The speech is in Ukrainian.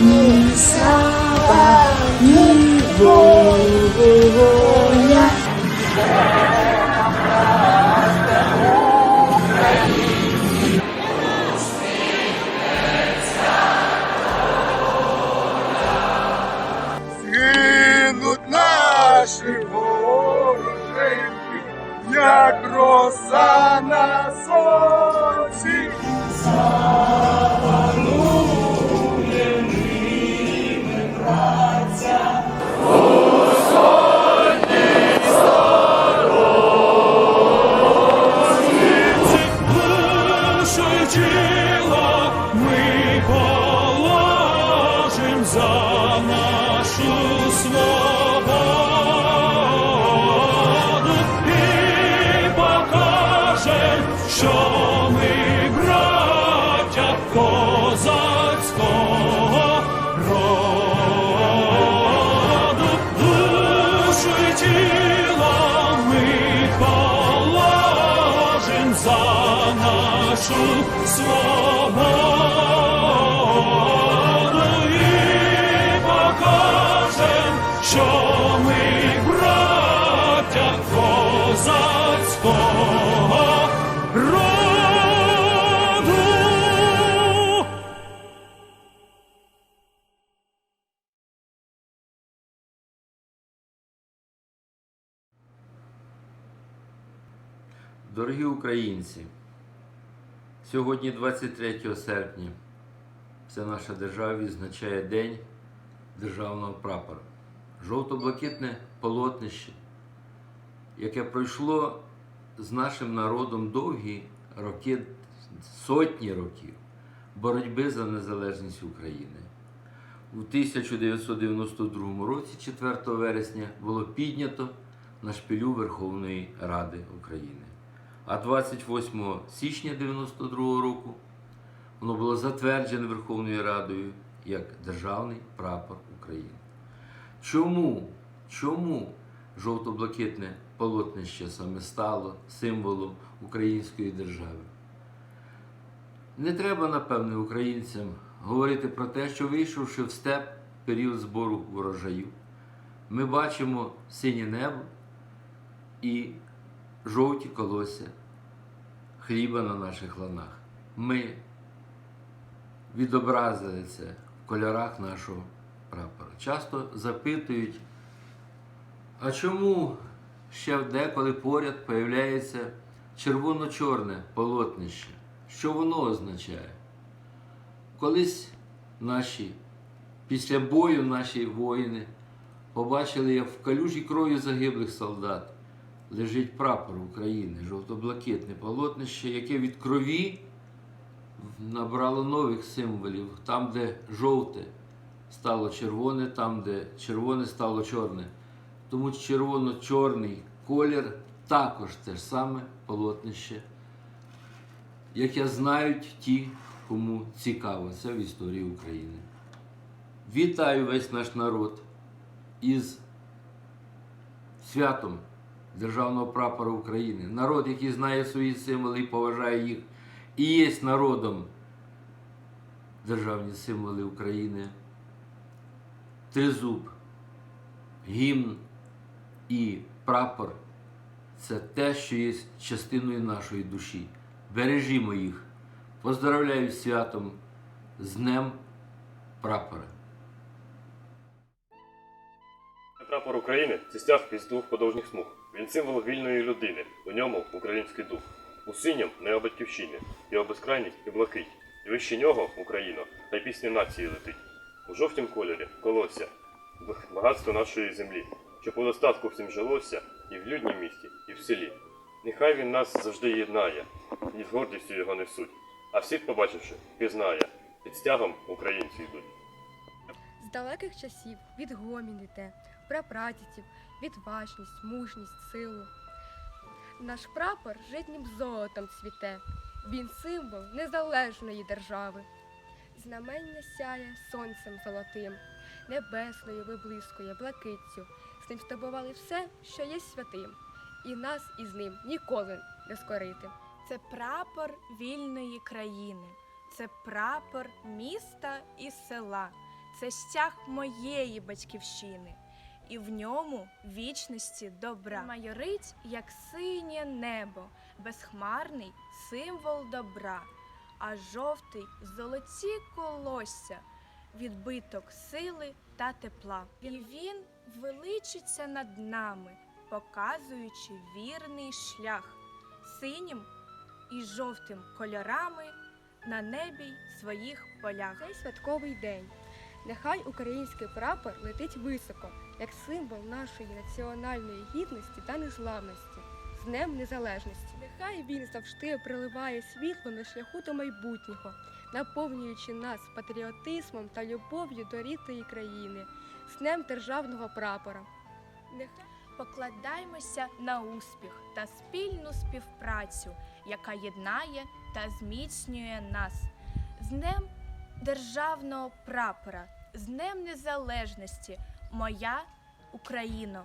inside. Lord. Дорогі українці, сьогодні, 23 серпня, вся наша держава відзначає День державного прапора. Жовто-блакитне полотнище, яке пройшло з нашим народом довгі роки, сотні років боротьби за незалежність України. У 1992 році, 4 вересня, було піднято на шпилю Верховної Ради України. А 28 січня 1992 року воно було затверджене Верховною Радою як Державний прапор України. Чому? Чому жовто-блакитне полотнище саме стало символом української держави? Не треба, напевне, українцям говорити про те, що вийшовши в степ період збору урожаю, ми бачимо синє небо і жовті колосся хліба на наших ланах. Ми відобразили це в кольорах нашого прапора. Часто запитують, а чому ще деколи поряд появляється червоно-чорне полотнище? Що воно означає? Колись наші, після бою наші воїни побачили, як в калюжі крові загиблих солдат лежить прапор України, жовто-блакитне полотнище, яке від крові набрало нових символів. Там, де жовте стало червоне, там, де червоне стало чорне. Тому червоно-чорний колір також те ж саме полотнище, яке знають ті, кому цікаво це в історії України. Вітаю весь наш народ із святом Державного прапора України. Народ, який знає свої символи і поважає їх, і є народом державні символи України. Тризуб, гімн і прапор це те, що є частиною нашої душі. Бережімо їх. Поздравляю святом з Днем прапора. Прапор України це стяг із двох подовжніх смуг. Він символ вільної людини. У ньому український дух. У синім нео батьківщини, його безкрайність і блакить. І вище нього Україна, та й пісня нації летить. У жовтім кольорі колосся, багатство нашої землі, щоб у достатку всім жилося і в люднім місті, і в селі. Нехай він нас завжди єднає, і з гордістю його несуть. А світ, побачивши, пізнає, під стягом українці йдуть. З далеких часів відгомін іде, прапрадідів, відважність, мужність, силу. Наш прапор житнім золотом цвіте, він символ незалежної держави. Знамення сяє сонцем золотим, небесною виблискує блакиттю. З ним стобували все, що є святим, і нас із ним ніколи не скорити. Це прапор вільної країни, це прапор міста і села, це стяг моєї батьківщини. І в ньому вічності добра. Майорить, як синє небо, безхмарний символ добра, а жовтий золоті колосся, відбиток сили та тепла. І він величиться над нами, показуючи вірний шлях синім і жовтим кольорами на небі й своїх полях. Цей святковий день. Нехай український прапор летить високо, як символ нашої національної гідності та незламності з Днем Незалежності. Нехай він завжди приливає світло на шляху до майбутнього, наповнюючи нас патріотизмом та любов'ю до рідної країни, з Днем державного прапора. Нехай Покладаймося на успіх та спільну співпрацю, яка єднає та зміцнює нас. З Днем державного прапора, з Днем Незалежності, моя Україно!